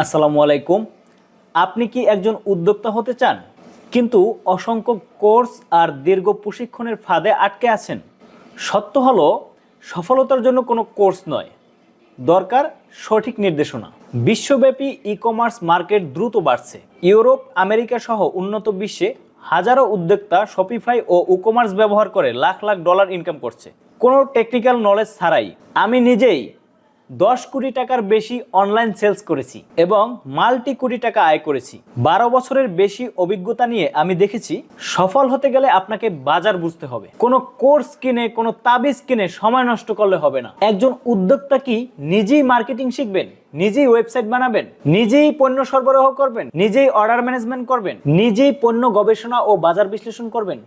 আসসালামু আলাইকুম। আপনি কি একজন উদ্যোক্তা হতে চান? কিন্তু অসংখ্য কোর্স আর দীর্ঘ প্রশিক্ষণের ফাঁদে আটকে আছেন। সত্য হলো, সফলতার জন্য কোনো কোর্স নয়। দরকার সঠিক নির্দেশনা। বিশ্বব্যাপী ই কমার্স মার্কেট দ্রুত বাড়ছে। ইউরোপ, আমেরিকা সহ উন্নত বিশ্বে হাজারো উদ্যোক্তা শপিফাই ও কমার্স ব্যবহার করে লাখ লাখ ডলার ইনকাম করছে। কোনো টেকনিক্যাল নলেজ ছাড়াই। আমি নিজেই দশ কোটি টাকার বেশি অনলাইন সেলস করেছি এবং মাল্টি কোটি টাকা আয় করেছি। বারো বছরের বেশি অভিজ্ঞতা নিয়ে আমি দেখেছি, সফল হতে গেলে আপনাকে বাজার বুঝতে হবে। কোনো কোর্স কিনে, কোনো তাবিজ কিনে সময় নষ্ট করলে হবে না। একজন উদ্যোক্তা কি নিজেই মার্কেটিং শিখবেন, নিজেই ওয়েবসাইট বানাবেন, নিজেই পণ্য সরবরাহ করবেন, নিজেই অর্ডার ম্যানেজমেন্ট করবেন, নিজেই পণ্য গবেষণা ও বাজার বিশ্লেষণ করবেন?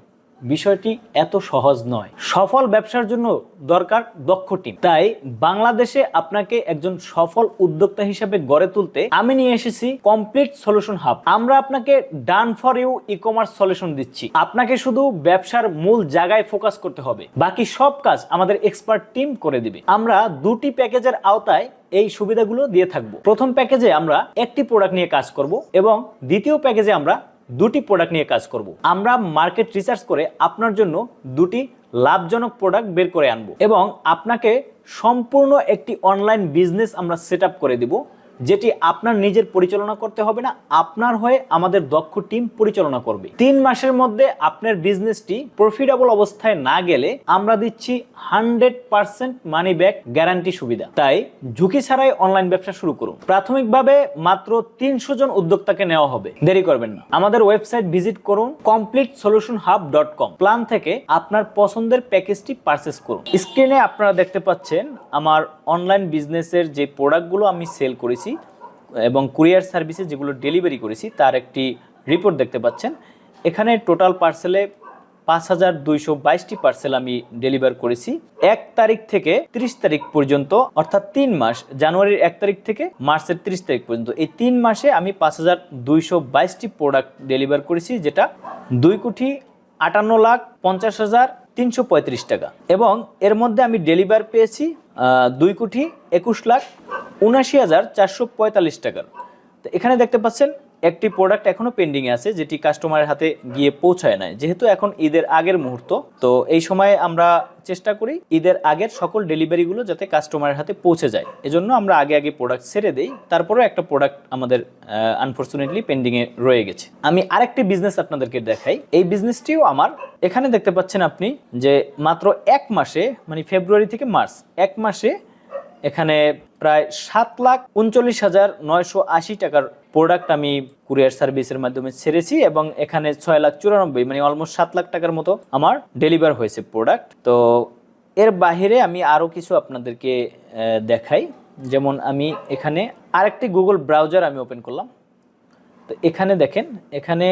বিষয়টি এত সহজ নয়। সফল ব্যবসার জন্য দরকার দক্ষ টিম তাই বাংলাদেশে আপনাকে একজন সফল উদ্যোক্তা হিসেবে গড়ে তুলতে আমি নিয়ে এসেছি কমপ্লিট সলিউশন হাব আমরা আপনাকে done for you e commerce solution দিচ্ছি। আপনাকে শুধু ব্যবসার মূল জায়গায় ফোকাস করতে হবে। বাকি সব কাজ আমাদের এক্সপার্ট টিম করে দিবে। আমরা দুটি প্যাকেজের আওতায় এই সুবিধাগুলো দিয়ে থাকব। প্রথম প্যাকেজে আমরা একটি প্রোডাক্ট নিয়ে কাজ করব এবং দ্বিতীয় প্যাকেজে আমরা দুটি প্রোডাক্ট নিয়ে কাজ করব। আমরা মার্কেট রিসার্চ করে আপনার জন্য দুটি লাভজনক প্রোডাক্ট বের করে আনব এবং আপনাকে সম্পূর্ণ একটি অনলাইন বিজনেস আমরা সেট করে দিব। যেটি আপনার নিজের পরিচালনা করতে হবে না, আপনার হয়ে আমাদের দক্ষ টিম পরিচালনা করবে। তিন মাসের মধ্যে আপনার বিজনেসটি প্রফিটেবল অবস্থায় না গেলে আমরা দিচ্ছি hundred percent money back guarantee সুবিধা। তাই ঝুঁকি ছাড়াই অনলাইন ব্যবসা শুরু করুন। প্রাথমিকভাবে মাত্র তিনশো জন উদ্যোক্তাকে নেওয়া হবে। দেরি করবেন না। আমাদের ওয়েবসাইট ভিজিট করুন complete solution hub dot com plan থেকে আপনার পছন্দের প্যাকেজটি পারচেস করুন। স্ক্রিনে আপনারা দেখতে পাচ্ছেন আমার অনলাইন বিজনেসের যে প্রোডাক্টগুলো আমি সেল করেছি এবং কুরিয়ার সার্ভিসে যেগুলো ডেলিভারি করেছি, তার একটি রিপোর্ট দেখতে পাচ্ছেন। এখানে টোটাল পার্সেলে পাঁচ হাজার দুইশো বাইশটি পার্সেল আমি ডেলিভার করেছি। এক তারিখ থেকে ত্রিশ তারিখ পর্যন্ত, অর্থাৎ তিন মাস, জানুয়ারির এক তারিখ থেকে মার্চের ত্রিশ তারিখ পর্যন্ত, এই তিন মাসে আমি পাঁচ হাজার দুইশো বাইশটি প্রোডাক্ট ডেলিভার করেছি, যেটা দুই কোটি আটান্ন লাখ পঞ্চাশ হাজার তিনশো টাকা। এবং এর মধ্যে আমি ডেলিভার পেয়েছি দুই কোটি একুশ লাখ উনাশি হাজার চারশো পঁয়তাল্লিশ টাকার। তো এখানে দেখতে পাচ্ছেন একটি প্রোডাক্ট এখনও পেন্ডিংয়ে আছে, যেটি কাস্টমারের হাতে গিয়ে পৌঁছায় নাই। যেহেতু এখন ঈদের আগের মুহূর্ত, তো এই সময়ে আমরা চেষ্টা করি ঈদের আগের সকল ডেলিভারিগুলো যাতে কাস্টমারের হাতে পৌঁছে যায়। এজন্য আমরা আগে আগে প্রোডাক্ট ছেড়ে দেই, তারপরেও একটা প্রোডাক্ট আমাদের আনফর্চুনেটলি পেন্ডিংয়ে রয়ে গেছে। আমি আরেকটি বিজনেস আপনাদেরকে দেখাই। এই বিজনেসটিও আমার। এখানে দেখতে পাচ্ছেন আপনি যে মাত্র এক মাসে মানে ফেব্রুয়ারি থেকে মার্চ এক মাসে এখানে প্রায় সাত লাখ উনচল্লিশ হাজার নয়শো আশি টাকার প্রোডাক্ট আমি কুরিয়ার সার্ভিসের মাধ্যমে ছেড়েছি এবং এখানে ছয় লাখ চুরানব্বই মানে অলমোস্ট সাত লাখ টাকার মতো আমার ডেলিভার হয়েছে প্রোডাক্ট তো এর বাইরে আমি আরও কিছু আপনাদেরকে দেখাই। যেমন আমি এখানে আরেকটি গুগল ব্রাউজার আমি ওপেন করলাম। তো এখানে দেখেন, এখানে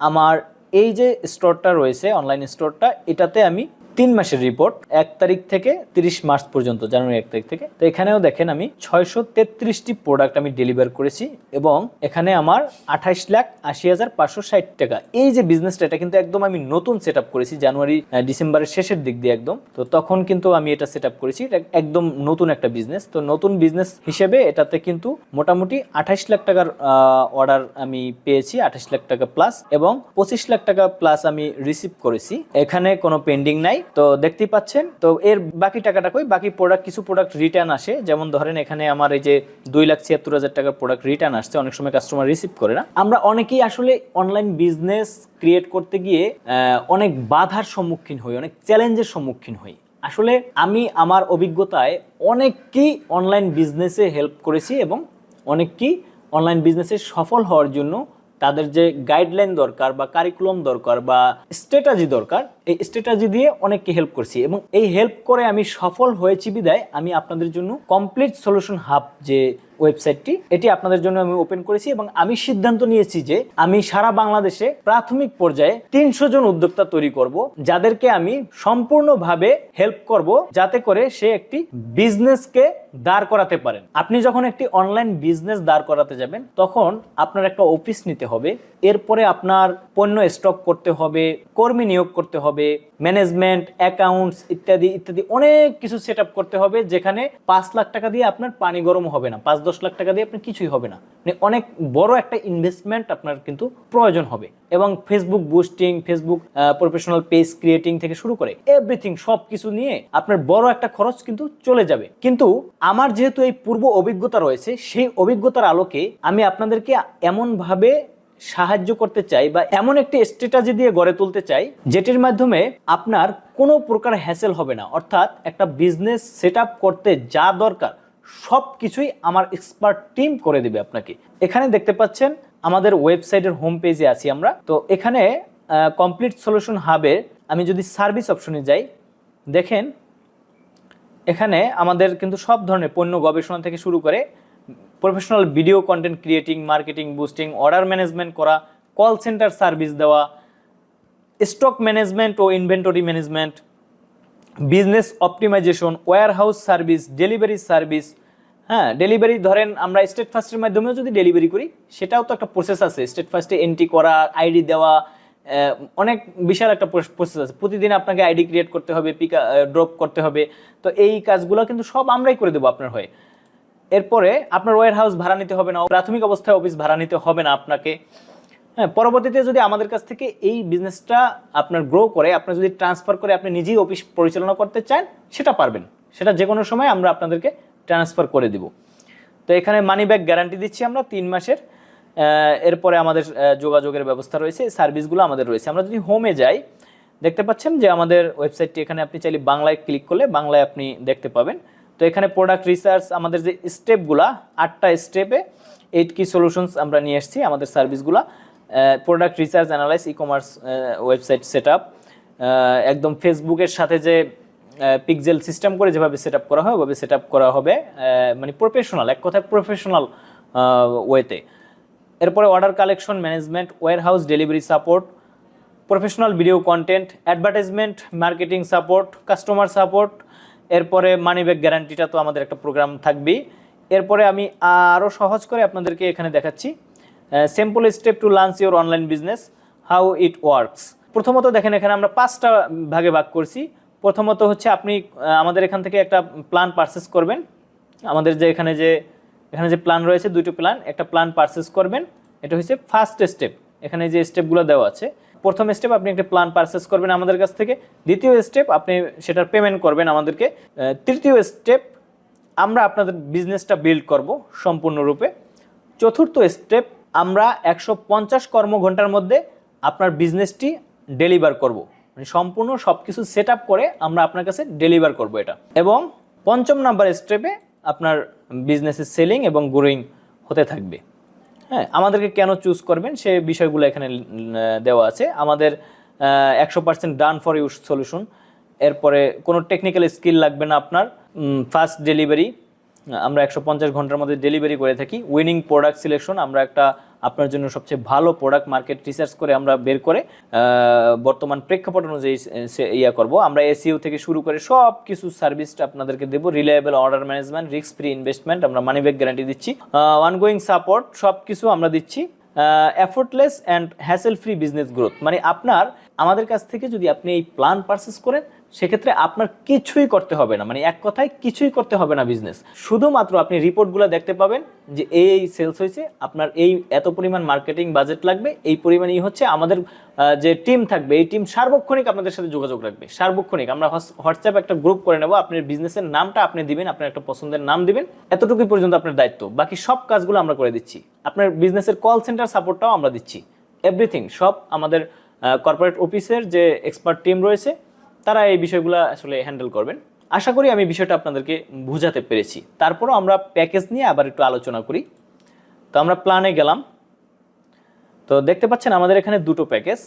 আমার এই যে স্টোরটা রয়েছে অনলাইন স্টোরটা এটাতে আমি তিন মাসের রিপোর্ট এক তারিখ থেকে তিরিশ মার্চ পর্যন্ত, জানুয়ারি এক তারিখ থেকে। তো এখানেও দেখেন আমি ছয়শো তেত্রিশটি প্রোডাক্ট আমি ডেলিভার করেছি এবং এখানে আমার আঠাইশ লাখ আশি হাজার পাঁচশো ষাট টাকা। এই যে বিজনেসটা এটা কিন্তু একদম আমি নতুন সেট করেছি জানুয়ারি ডিসেম্বরের শেষের দিক দিয়ে একদম। তো তখন কিন্তু আমি এটা সেট করেছি, এটা একদম নতুন একটা বিজনেস তো নতুন বিজনেস হিসেবে এটাতে কিন্তু মোটামুটি আঠাইশ লাখ টাকার অর্ডার আমি পেয়েছি, আঠাইশ লাখ টাকা প্লাস এবং পঁচিশ লাখ টাকা প্লাস আমি রিসিভ করেছি। এখানে কোনো পেন্ডিং নাই। তো দেখতেই পাচ্ছেন। তো এর বাকি টাকাটা কই? বাকি প্রোডাক্ট কিছু প্রোডাক্ট রিটার্ন আসে। যেমন ধরেন এখানে আমার এই যে দুই লাখ ছিয়াত্তর হাজার টাকার প্রোডাক্ট রিটার্ন আসছে, অনেক সময় কাস্টমার রিসিভ করে না। আমরা অনেকেই আসলে অনলাইন বিজনেস ক্রিয়েট করতে গিয়ে অনেক বাধার সম্মুখীন হই, অনেক চ্যালেঞ্জের সম্মুখীন হই। আসলে আমি আমার অভিজ্ঞতায় অনেককেই অনলাইন বিজনেসে হেল্প করেছি এবং অনেককেই অনলাইন বিজনেসে সফল হওয়ার জন্য তাদের যে গাইডলাইন দরকার বা কারিকুলাম দরকার বা স্ট্র্যাটাজি দরকার, এই স্ট্র্যাটাজি দিয়ে অনেককে হেল্প করছি এবং এই হেল্প করে আমি সফল হয়েছি বিদায়। আমি আপনাদের জন্য কমপ্লিট সলিউশন হাব যে ওয়েবসাইটটি, এটি আপনাদের জন্য আমি ওপেন করেছি এবং আমি সিদ্ধান্ত নিয়েছি যে আমি সারা বাংলাদেশে প্রাথমিক পর্যায়ে তিনশো জন উদ্যোক্তা তৈরি করব, যাদেরকে আমি সম্পূর্ণভাবে হেল্প করব যাতে করে সে একটি বিজনেসকে দাঁড় করাতে পারেন। আপনি যখন একটি অনলাইন বিজনেস দাঁড় করাতে যাবেন, তখন আপনার একটা অফিস নিতে হবে, এরপরে আপনার পণ্য স্টক করতে হবে, কর্মী নিয়োগ করতে হবে ম্যানেজমেন্ট অ্যাকাউন্টস ইত্যাদি ইত্যাদি অনেক কিছু সেট করতে হবে, যেখানে পাঁচ লাখ টাকা দিয়ে আপনার পানি গরম হবে না, পাঁচ দশ লাখ টাকা দিয়ে আপনার কিছুই হবে না। মানে অনেক বড় একটা ইনভেস্টমেন্ট আপনার কিন্তু প্রয়োজন হবে। এবং Facebook boosting Facebook professional page creating থেকে শুরু করে এভরিথিং সব কিছু নিয়ে আপনার বড় একটা খরচ কিন্তু চলে যাবে। কিন্তু আমার যেহেতু এই পূর্ব অভিজ্ঞতা রয়েছে, সেই অভিজ্ঞতার আলোকে আমি আপনাদেরকে এমনভাবে সাহায্য করতে চাই বা এমন একটি স্ট্র্যাটাজি দিয়ে গড়ে তুলতে চাই, যেটির মাধ্যমে আপনার কোনো প্রকার হ্যাসেল হবে না। অর্থাৎ একটা বিজনেস সেট করতে যা দরকার সব কিছুই আমার এক্সপার্ট টিম করে দিবে আপনাকে। এখানে দেখতে পাচ্ছেন, আমাদের ওয়েবসাইটের হোম পেজে আছি আমরা। তো এখানে কমপ্লিট সলিউশন হাবে আমি যদি সার্ভিস অপশনে যাই, দেখেন, এখানে আমাদের কিন্তু সব ধরনের পণ্য গবেষণা থেকে শুরু করে professional video content creating marketing boosting order management করা কল সেন্টার সার্ভিস দেওয়া স্টক ম্যানেজমেন্ট ও inventory management business optimization ware house service delivery service হ্যাঁ ডেলিভারি ধরেন আমরা স্টেট ফার্স্টের মাধ্যমেও যদি ডেলিভারি করি, সেটাও তো একটা প্রসেস আছে। স্টেট ফার্স্টে এন্ট্রি করা আইডি দেওয়া অনেক বিশাল একটা প্রসেস আছে। প্রতিদিন আপনাকে আইডি ক্রিয়েট করতে হবে পিক ড্রপ করতে হবে। তো এই কাজগুলো কিন্তু সব আমরাই করে দেবো আপনার হয়ে। এরপরে আপনার ওয়ার হাউস ভাড়া নিতে হবে না, প্রাথমিক অবস্থায় অফিস ভাড়া নিতে হবে না আপনাকে। হ্যাঁ পরবর্তীতে যদি আমাদের কাছ থেকে এই বিজনেসটা আপনার গ্রো করে, আপনি যদি ট্রান্সফার করে আপনি নিজেই অফিস পরিচালনা করতে চান, সেটা পারবেন। সেটা যে কোনো সময় আমরা আপনাদেরকে ট্রান্সফার করে দিব। তো এখানে মানি ব্যাক গ্যারান্টি দিচ্ছি আমরা তিন মাসের। এরপরে আমাদের যোগাযোগের ব্যবস্থা রয়েছে সার্ভিসগুলো আমাদের রয়েছে। আমরা যদি হোমে যাই, দেখতে পাচ্ছেন যে আমাদের ওয়েবসাইটটি এখানে আপনি চাইলে বাংলায় ক্লিক করলে বাংলায় আপনি দেখতে পাবেন। তো এখানে প্রোডাক্ট রিসার্চ আমাদের যে স্টেপগুলা আটটা স্টেপে এইট কি সলিউশনস আমরা নিয়ে এসেছি আমাদের সার্ভিসগুলা product research analyse e commerce website set একদম ফেসবুকের সাথে যে পিকজেল সিস্টেম করে যেভাবে সেট করা হয়, ওভাবে সেট করা হবে মানে প্রফেশনাল এক কথায় প্রফেশনাল ওয়েতে এরপরে order collection management ware house delivery support professional video content advertisement marketing support customer support এরপরে মানি ব্যাক গ্যারান্টিটা তো আমাদের একটা প্রোগ্রাম থাকবেই। এরপরে আমি আরও সহজ করে আপনাদেরকে এখানে দেখাচ্ছি। Simple step to launch your online business how it works প্রথমত দেখেন, এখানে আমরা পাঁচটা ভাগে ভাগ করছি। প্রথমত হচ্ছে আপনি আমাদের এখান থেকে একটা প্ল্যান পারচেস করবেন। আমাদের যে এখানে যে এখানে যে প্ল্যান রয়েছে, দুটো প্ল্যান একটা প্ল্যান পারচেস করবেন। এটা হচ্ছে ফার্স্ট স্টেপ এখানে যে স্টেপগুলো দেওয়া আছে, প্রথম স্টেপ আপনি একটা প্ল্যান পারচেস করবেন আমাদের কাছ থেকে। দ্বিতীয় স্টেপ আপনি সেটার পেমেন্ট করবেন আমাদেরকে। তৃতীয় স্টেপ আমরা আপনাদের বিজনেসটা বিল্ড করব সম্পূর্ণরূপে। চতুর্থ স্টেপ আমরা একশো পঞ্চাশ কর্মঘন্টার মধ্যে আপনার বিজনেসটি ডেলিভার করব। মানে সম্পূর্ণ সব কিছু সেট করে আমরা আপনার কাছে ডেলিভার করব এটা। এবং পঞ্চম নাম্বার স্টেপে আপনার বিজনেসের সেলিং এবং গ্রোয়িং হতে থাকবে। হ্যাঁ আমাদেরকে কেন চুজ করবেন সে বিষয়গুলো এখানে দেওয়া আছে। আমাদের একশো percent done for use solution এরপরে কোনো টেকনিক্যাল স্কিল লাগবে না আপনার। ফার্স্ট ডেলিভারি আমরা একশো পঞ্চাশ ঘণ্টার মধ্যে ডেলিভারি করে থাকি। উইনিং প্রোডাক্ট সিলেকশন আমরা একটা আপনার জন্য সবচেয়ে ভালো প্রোডাক্ট মার্কেট রিসার্চ করে আমরা বের করে বর্তমান প্রেক্ষাপট অনুযায়ী ইয়া করব। আমরা এসিও থেকে শুরু করে সব কিছু সার্ভিসটা আপনাদেরকে দেবো। Reliable order management risk free investment আমরা মানি ব্যাক গ্যারান্টি দিচ্ছি। অনগোয়িং সাপোর্ট সব কিছু আমরা দিচ্ছি। Effortless and hassle free business growth মানে আপনার, আমাদের কাছ থেকে যদি আপনি এই প্ল্যান পারচেস করেন সেক্ষেত্রে আপনার কিছুই করতে হবে না। মানে এক কথায় কিছুই করতে হবে না বিজনেস শুধুমাত্র আপনি রিপোর্টগুলো দেখতে পাবেন যে এই সেলস হয়েছে, আপনার এই এত পরিমাণ মার্কেটিং বাজেট লাগবে, এই পরিমাণই হচ্ছে আমাদের যে টিম থাকবে, এই টিম সার্বক্ষণিক আপনাদের সাথে যোগাযোগ রাখবে। সার্বক্ষণিক। আমরা হোয়াটসঅ্যাপ একটা গ্রুপ করে নেব, আপনার বিজনেসের নামটা আপনি দিবেন, আপনার একটা পছন্দের নাম দিবেন, এতটুকুই পর্যন্ত আপনার দায়িত্ব। বাকি সব কাজগুলো আমরা করে দিচ্ছি। আপনার বিজনেসের কল সেন্টার সাপোর্টটাও আমরা দিচ্ছি। এভরিথিং সব আমাদের কর্পোরেট অফিসের যে এক্সপার্ট টিম রয়েছে তারা এই বিষয়গুলো আসলে হ্যান্ডেল করবেন। আশা করি আমি বিষয়টা আপনাদেরকে বোঝাতে পেরেছি। তারপরও আমরা প্যাকেজ নিয়ে আবার একটু আলোচনা করি। তো আমরা প্ল্যানে গেলাম। তো দেখতে পাচ্ছেন আমাদের এখানে দুটো প্যাকেজ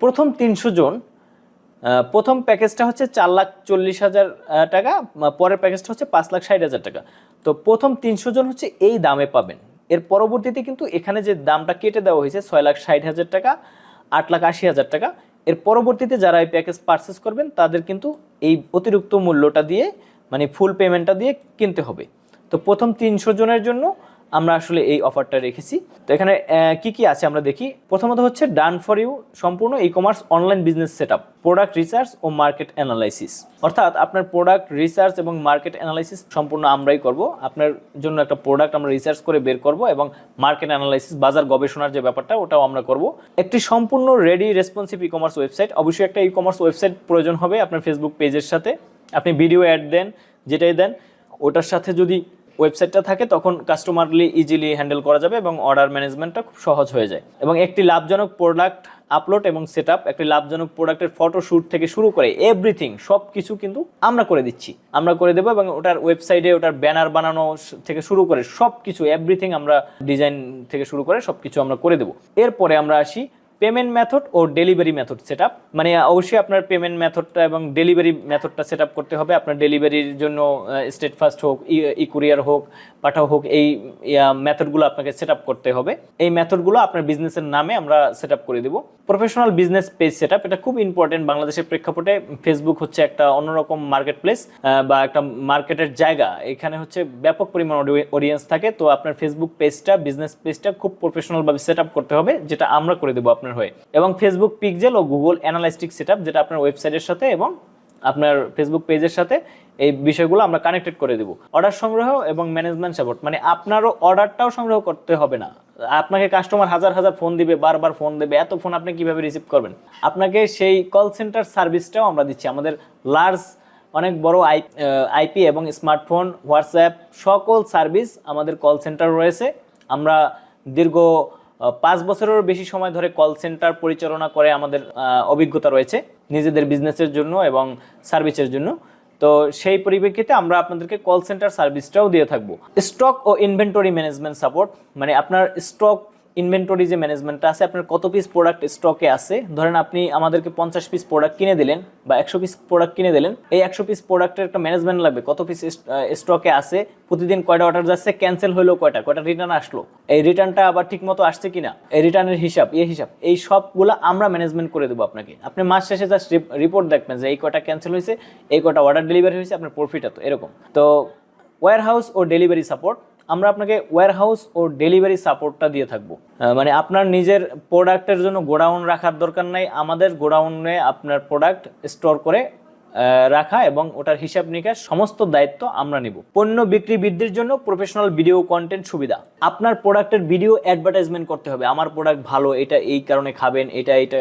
প্রথম তিনশো জন প্রথম প্যাকেজটা হচ্ছে চার লাখ চল্লিশ হাজার টাকা পরের প্যাকেজটা হচ্ছে পাঁচ লাখ ষাট হাজার টাকা। তো প্রথম তিনশো জন হচ্ছে এই দামে পাবেন। এর পরবর্তীতে কিন্তু এখানে যে দামটা কেটে দেওয়া হয়েছে ছয় লাখ ষাট হাজার টাকা, আট লাখ আশি হাজার টাকা এর পরবর্তীতে যারা এই প্যাকেজ পারচেস করবেন, তাদের কিন্তু এই অতিরিক্ত মূল্যটা দিয়ে মানে ফুল পেমেন্টটা দিয়ে কিনতে হবে। তো প্রথম তিনশো জনের জন্য আমরা আসলে এই অফারটা রেখেছি। তো এখানে কি কি আছে আমরা দেখি। প্রথমত হচ্ছে ডান ফর ইউ সম্পূর্ণ e commerce online business set product research ও মার্কেট অ্যানালাইসিস অর্থাৎ আপনার প্রোডাক্ট রিসার্চ এবং মার্কেট অ্যানালাইসিস সম্পূর্ণ আমরাই করব। আপনার জন্য একটা প্রোডাক্ট আমরা রিসার্চ করে বের করব এবং মার্কেট অ্যানালাইসিস বাজার গবেষণার যে ব্যাপারটা, ওটাও আমরা করব। একটি সম্পূর্ণ ready responsive e commerce website অবশ্যই একটা ই কমার্স ওয়েবসাইট প্রয়োজন হবে আপনার ফেসবুক পেজের সাথে। আপনি ভিডিও অ্যাড দেন, যেটাই দেন, ওটার সাথে যদি ওয়েবসাইটটা থাকে, তখন কাস্টমারলি ইজিলি হ্যান্ডেল করা যাবে এবং অর্ডার ম্যানেজমেন্টটা খুব সহজ হয়ে যায়। এবং একটি লাভজনক প্রোডাক্ট আপলোড এবং সেট একটি লাভজনক প্রোডাক্টের ফটোশ্যুট থেকে শুরু করে এভরিথিং সব কিছু কিন্তু আমরা করে দিচ্ছি। আমরা করে দেবো এবং ওটার ওয়েবসাইটে ওটার ব্যানার বানানো থেকে শুরু করে সব কিছু এভরিথিং আমরা ডিজাইন থেকে শুরু করে সব কিছু আমরা করে দেবো। এরপরে আমরা আসি পেমেন্ট মেথড ও ডেলিভারি মেথড সেট মানে অবশ্যই আপনার পেমেন্ট মেথডটা এবং ডেলিভারি মেথডটা সেট করতে হবে। আপনার ডেলিভারির জন্য স্টেট ফাস্ট হোক, ই কুরিয়ার হোক, পাঠাও হোক, এই মেথডগুলো আপনাকে সেট করতে হবে। এই মেথডগুলো আপনার বিজনেসের নামে আমরা সেট করে দেবো। প্রফেশনাল বিজনেস পেজ সেট এটা খুব ইম্পর্টেন্ট বাংলাদেশের প্রেক্ষাপটে। ফেসবুক হচ্ছে একটা অন্যরকম মার্কেট প্লেস বা একটা মার্কেটের জায়গা। এখানে হচ্ছে ব্যাপক পরিমাণ অডিয়েন্স থাকে। তো আপনার ফেসবুক পেজটা, বিজনেস পেজটা খুব প্রফেশনাল ভাবে সেট করতে হবে, যেটা আমরা করে দেবো আপনার হয়ে। এবং ফেসবুক পিকজেল ও গুগল অ্যানালাইস্টিক সেট যেটা আপনার ওয়েবসাইটের সাথে এবং আপনার ফেসবুক পেজের সাথে এই বিষয়গুলো আমরা কানেক্টেড করে দেবো। অর্ডার সংগ্রহ এবং ম্যানেজমেন্ট সাপোর্ট মানে আপনারও অর্ডারটাও সংগ্রহ করতে হবে না। আপনাকে কাস্টমার হাজার হাজার ফোন দিবে, বারবার ফোন দেবে, এত ফোন আপনি কীভাবে রিসিভ করবেন? আপনাকে সেই কল সেন্টার সার্ভিসটাও আমরা দিচ্ছি। আমাদের লার্জ অনেক বড় আই আইপি এবং স্মার্টফোন হোয়াটসঅ্যাপ সকল সার্ভিস আমাদের কল সেন্টার রয়েছে। আমরা দীর্ঘ পাঁচ বছরেরও বেশি সময় ধরে কল সেন্টার পরিচালনা করে আমাদের অভিজ্ঞতা রয়েছে নিজেদের বিজনেসের জন্য এবং সার্ভিসের জন্য। তো সেই পরিপ্রেক্ষিতে আমরা আপনাদেরকে কল সেন্টার সার্ভিসটাও দিয়ে থাকব। স্টক ও ইনভেন্টরি ম্যানেজমেন্ট সাপোর্ট মানে আপনার স্টক ইনভেন্টরি যে ম্যানেজমেন্টটা আছে, আপনার কত পিস প্রোডাক্ট স্টকে আছে? ধরেন আপনি আমাদেরকে পঞ্চাশ পিস প্রোডাক্ট কিনে দিলেন বা একশো পিস প্রোডাক্ট কিনে দিলেন। এই একশো পিস প্রোডাক্টের একটা ম্যানেজমেন্ট লাগবে। কত পিস স্টকে আছে? প্রতিদিন কয়টা অর্ডার যাচ্ছে? ক্যান্সেল হলো কয়টা? কয়টা রিটার্ন আসলো? এই রিটার্নটা আবার ঠিক মতো আসছে কিনা? এই রিটার্নের হিসাব এই হিসাব, এই সবগুলো আমরা ম্যানেজমেন্ট করে দেবো আপনাকে। আপনি মাস শেষে জাস্ট রিপোর্ট দেখবেন যে এই কয়টা ক্যান্সেল হয়েছে এই কটা অর্ডার ডেলিভারি হয়েছে আপনার প্রফিট এত, এরকম। তো ওয়্যার হাউস ও ডেলিভারি সাপোর্ট আমরা আপনাকে ওয়্যার হাউস ও ডেলিভারি সাপোর্টটা দিয়ে থাকব। মানে আপনার নিজের প্রোডাক্টের জন্য গোডাউন রাখার দরকার নাই, আমাদের গোডাউনে আপনার প্রোডাক্ট স্টোর করে রাখা এবং ওটার হিসাব নিকাশ সমস্ত দায়িত্ব আমরা নিব। পণ্য বিক্রি বৃদ্ধির জন্য প্রফেশনাল ভিডিও কন্টেন্ট সুবিধা। আপনার প্রোডাক্টের ভিডিও অ্যাডভার্টাইজমেন্ট করতে হবে। আমার প্রোডাক্ট ভালো, এটা এই কারণে খাবেন, এটা এটা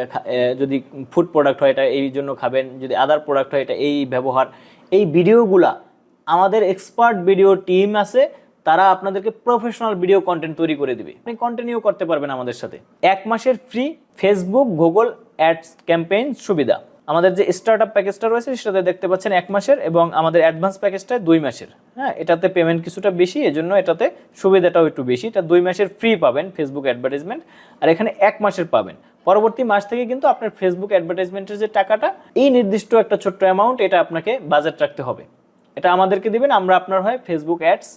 যদি ফুড প্রোডাক্ট হয়, এটা এই জন্য খাবেন, যদি আদার প্রোডাক্ট হয়, এটা এই ব্যবহার। এই ভিডিওগুলা আমাদের এক্সপার্ট ভিডিও টিম আছে তারা আপনাদেরকে প্রফেশনাল ভিডিও কন্টেন্ট তৈরি করে দিবে। আপনি কন্টিনিউ করতে পারবেন আমাদের সাথে। এক মাসের free Facebook Google ads campaign সুবিধা। আমাদের যে স্টার্ট আপ প্যাকেজটা রয়েছে, সেটাতে দেখতে পাচ্ছেন এক মাসের এবং আমাদের অ্যাডভান্স প্যাকেজটা দুই মাসের। হ্যাঁ এটাতে পেমেন্ট কিছুটা বেশি, এজন্য এটাতে সুবিধাটাও একটু বেশি। এটা দুই মাসের ফ্রি পাবেন ফেসবুক অ্যাডভার্টাইজমেন্ট আর এখানে এক মাসের পাবেন। পরবর্তী মাস থেকে কিন্তু আপনার ফেসবুক অ্যাডভার্টাইজমেন্টের যে টাকাটা, এই নির্দিষ্ট একটা ছোট্ট অ্যামাউন্ট এটা আপনাকে বাজেট রাখতে হবে। এটা আমাদেরকে দিবেন, আমরা আপনার হয় ফেসবুক অ্যাডস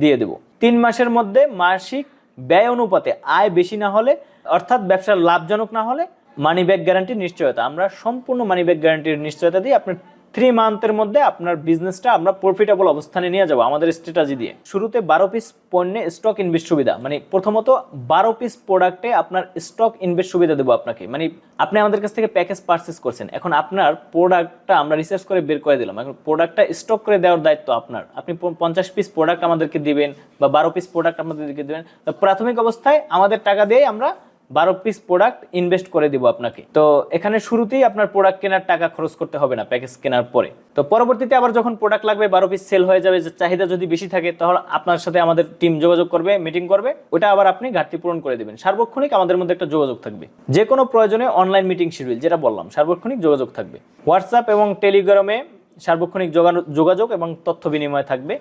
দিয়ে দেব। তিন মাসের মধ্যে মাসিক ব্যয় অনুপাতে আয় বেশি না হলে, অর্থাৎ ব্যবসা লাভজনক না হলে মানি ব্যাক গ্যারান্টির নিশ্চয়তা। আমরা সম্পূর্ণ মানি ব্যাক গ্যারান্টির নিশ্চয়তা দিয়ে আপনার থ্রি মান্থের মধ্যে আপনার বিজনেসটা আমরা প্রফিটেবল অবস্থানে নিয়ে যাব আমাদের স্ট্র্যাটাজি দিয়ে। শুরুতে বারো পিস পণ্যে স্টক ইনভেস্ট সুবিধা মানে প্রথমত বারো পিস প্রোডাক্টে আপনার স্টক ইনভেস্ট সুবিধা দেবো আপনাকে। মানে আপনি আমাদের কাছ থেকে প্যাকেজ পারচেস করছেন, এখন আপনার প্রোডাক্টটা আমরা রিসার্চ করে বের করে দিলাম। এখন প্রোডাক্টটা স্টক করে দেওয়ার দায়িত্ব আপনার। আপনি পঞ্চাশ পিস প্রোডাক্ট আমাদেরকে দিবেন বা বারো পিস প্রোডাক্ট আমাদেরকে দেবেন। তো প্রাথমিক অবস্থায় আমাদের টাকা দিয়েই আমরা বারো পিস প্রোডাক্ট ইনভেস্ট করে দিব আপনাকে। তো এখানে শুরুতেই আপনার প্রোডাক্ট কেনার টাকা খরচ করতে হবে না প্যাকেজ কেনার পরে। তো পরবর্তীতে আবার যখন প্রোডাক্ট লাগবে, বারো পিস সেল হয়ে যাবে চাহিদা যদি বেশি থাকে, তাহলে আপনার সাথে আমাদের টিম যোগাযোগ করবে মিটিং করবে। ওটা আবার আপনি ঘাটতি পূরণ করে দেবেন। সার্বক্ষণিক আমাদের মধ্যে একটা যোগাযোগ থাকবে। যে কোনো প্রয়োজনে অনলাইন মিটিং শিডিউল যেটা বললাম, সার্বক্ষণিক যোগাযোগ থাকবে। হোয়াটসঅ্যাপ এবং টেলিগ্রামে সার্বক্ষণিক যোগাযোগ এবং তথ্য বিনিময় থাকবে।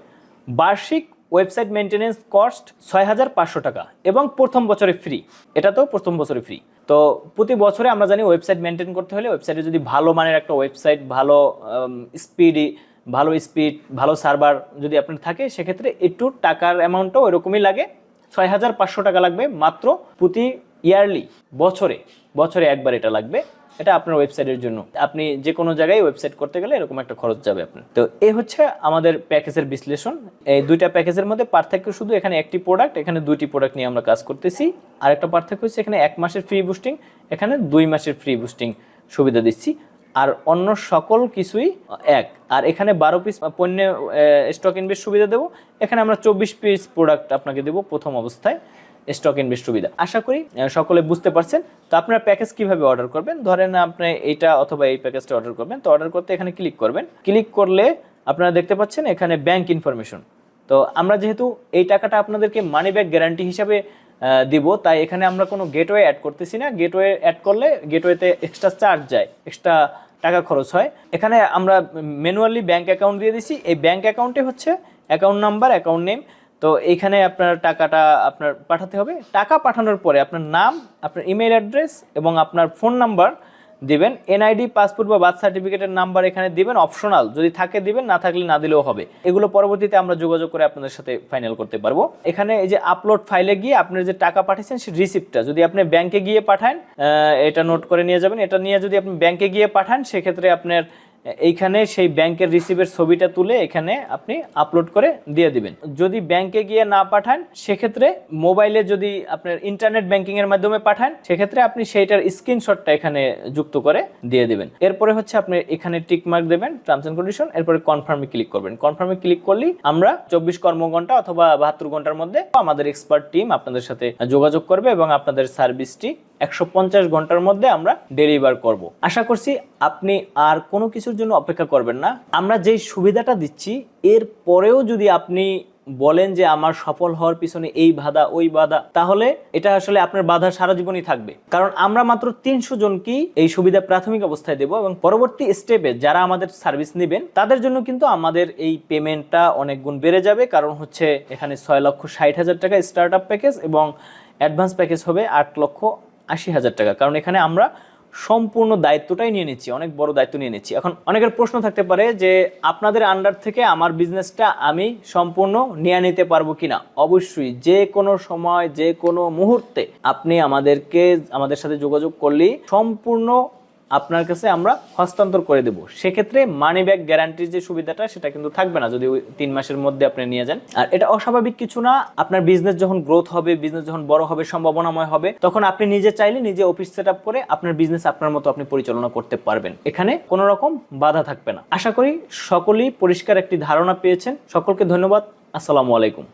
বার্ষিক ওয়েবসাইট মেনটেনেন্স কস্ট ছয় হাজার পাঁচশো টাকা এবং প্রথম বছরে ফ্রি। এটা তো প্রথম বছরে ফ্রি। তো প্রতি বছরে আমরা জানি ওয়েবসাইট মেনটেন করতে হলে ওয়েবসাইটে যদি ভালো মানের একটা ওয়েবসাইট, ভালো স্পিডি, ভালো স্পিড, ভালো সার্ভার যদি আপনার থাকে, সেক্ষেত্রে একটু টাকার অ্যামাউন্টটাও এরকমই লাগে। ছয় হাজার পাঁচশো টাকা লাগবে মাত্র প্রতি ইয়ারলি, বছরে বছরে একবার এটা লাগবে। এটা আপনার ওয়েবসাইটের জন্য। আপনি যে কোনো জায়গায় ওয়েবসাইট করতে গেলে এরকম একটা খরচ যাবে আপনার। তো এই হচ্ছে আমাদের প্যাকেজের বিশ্লেষণ। এই দুইটা প্যাকেজের মধ্যে পার্থক্য শুধু এখানে একটি প্রোডাক্ট এখানে দুইটি প্রোডাক্ট নিয়ে আমরা কাজ করতেছি। আর একটা পার্থক্য হচ্ছে এখানে এক মাসের ফ্রি বুস্টিং এখানে দুই মাসের ফ্রি বুস্টিং সুবিধা দিচ্ছি। আর অন্য সকল কিছুই এক। আর এখানে বারো পিস পণ্য স্টক ইনভেস্ট সুবিধা দেবো। এখানে আমরা চব্বিশ পিস প্রোডাক্ট আপনাকে দেবো প্রথম অবস্থায়। স্টক ইনভেস্ট সুবিধা। আশা করি সকলে বুঝতে পারছেন। তো আপনারা প্যাকেজ কীভাবে অর্ডার করবেন? ধরেন আপনি এইটা অথবা এই প্যাকেজটা অর্ডার করবেন। তো অর্ডার করতে এখানে ক্লিক করবেন। ক্লিক করলে আপনারা দেখতে পাচ্ছেন এখানে ব্যাংক ইনফরমেশন তো আমরা যেহেতু এই টাকাটা আপনাদেরকে মানি ব্যাক গ্যারান্টি হিসাবে দিব, তাই এখানে আমরা কোনো গেটওয়ে অ্যাড করতেছি না। গেটওয়ে অ্যাড করলে গেটওয়েতে এক্সট্রা চার্জ যায় এক্সট্রা টাকা খরচ হয়। এখানে আমরা ম্যানুয়ালি ব্যাংক অ্যাকাউন্ট দিয়ে দিছি। এই ব্যাংক অ্যাকাউন্টে হচ্ছে অ্যাকাউন্ট নাম্বার অ্যাকাউন্ট নেম তো এইখানে আপনার টাকাটা আপনার পাঠাতে হবে। টাকা পাঠানোর পরে আপনার নাম, আপনার ইমেল অ্যাড্রেস এবং আপনার ফোন নাম্বার দিবেন। এনআইডি পাসপোর্ট বা বার্থ সার্টিফিকেটের নাম্বার এখানে দিবেন অপশনাল যদি থাকে দিবেন, না থাকলে না দিলেও হবে। এগুলো পরবর্তীতে আমরা যোগাযোগ করে আপনাদের সাথে ফাইনাল করতে পারব। এখানে এই যে আপলোড ফাইলে গিয়ে আপনি যে টাকা পাঠিয়েছেন, সেই রিসিপ্টটা যদি আপনি ব্যাংকে গিয়ে পাঠান এটা নোট করে নিয়ে যাবেন। এটা নিয়ে যদি আপনি ব্যাংকে গিয়ে পাঠান, সেক্ষেত্রে আপনার এইখানে সেই ব্যাংকের রিসিভের ছবিটা তুলে এখানে আপনি আপলোড করে দিয়ে দিবেন। যদি ব্যাংকে গিয়ে না পাঠান, সেক্ষেত্রে মোবাইলে যদি আপনার ইন্টারনেট ব্যাংকিং এর মাধ্যমে পাঠান, সেক্ষেত্রে আপনি সেইটার স্ক্রিনশটটা এখানে যুক্ত করে দিয়ে দিবেন। এরপরে হচ্ছে আপনি এখানে টিক মার্ক দেবেন টার্মস এন্ড কন্ডিশন এরপরে কনফার্মে ক্লিক করবেন। কনফার্মে ক্লিক করলেই আমরা চব্বিশ কর্মঘন্টা অথবা বাহাত্তর ঘণ্টার মধ্যে আমাদের এক্সপার্ট টিম আপনাদের সাথে যোগাযোগ করবে এবং আপনাদের সার্ভিসটি একশো পঞ্চাশ ঘণ্টার মধ্যে আমরা ডেলিভার করব। আশা করছি আপনি আর কোনো কিছুর জন্য অপেক্ষা করবেন না। আমরা যেই সুবিধাটা দিচ্ছি, এর পরেও যদি আপনি বলেন যে আমার সফল হওয়ার পিছনে এই বাধা, ওই বাধা, তাহলে এটা আসলে আপনার বাধা সারা জীবনই থাকবে। কারণ আমরা মাত্র তিনশো জনকেই এই সুবিধা প্রাথমিক অবস্থায় দেব এবং পরবর্তী স্টেপে যারা আমাদের সার্ভিস নেবেন, তাদের জন্য কিন্তু আমাদের এই পেমেন্টটা অনেক গুণ বেড়ে যাবে। কারণ হচ্ছে এখানে ছয় লক্ষ ষাট হাজার টাকা স্টার্ট প্যাকেজ এবং অ্যাডভান্স প্যাকেজ হবে আট লক্ষ আশি হাজার টাকা। কারণ এখানে আমরা সম্পূর্ণ দায়িত্বটাই নিয়ে নিচ্ছি, অনেক বড় দায়িত্ব নিয়ে নিচ্ছি। এখন অনেকের প্রশ্ন থাকতে পারে যে, আপনাদের আন্ডার থেকে আমার বিজনেসটা আমি সম্পূর্ণ নিয়ে নিতে পারব কিনা? অবশ্যই, যে কোনো সময়, যে কোনো মুহূর্তে আপনি আমাদেরকে, আমাদের সাথে যোগাযোগ করলেই সম্পূর্ণ আপনার কাছে আমরা হস্তান্তর করে দেব। সেক্ষেত্রে মানি ব্যাক গ্যারান্টির যে সুবিধাটা, সেটা কিন্তু থাকবে না যদি তিন মাসের মধ্যে আপনি নিয়ে যান। আর এটা অস্বাভাবিক কিছু না, আপনার বিজনেস যখন গ্রোথ হবে বিজনেস যখন বড় হবে, সম্ভাবনাময় হবে, তখন আপনি নিজে চাইলে নিজে অফিস সেট করে আপনার বিজনেস আপনার মতো আপনি পরিচালনা করতে পারবেন। এখানে কোনো রকম বাধা থাকবে না। আশা করি সকলেই পরিষ্কার একটি ধারণা পেয়েছেন। সকলকে ধন্যবাদ। আসসালামু আলাইকুম।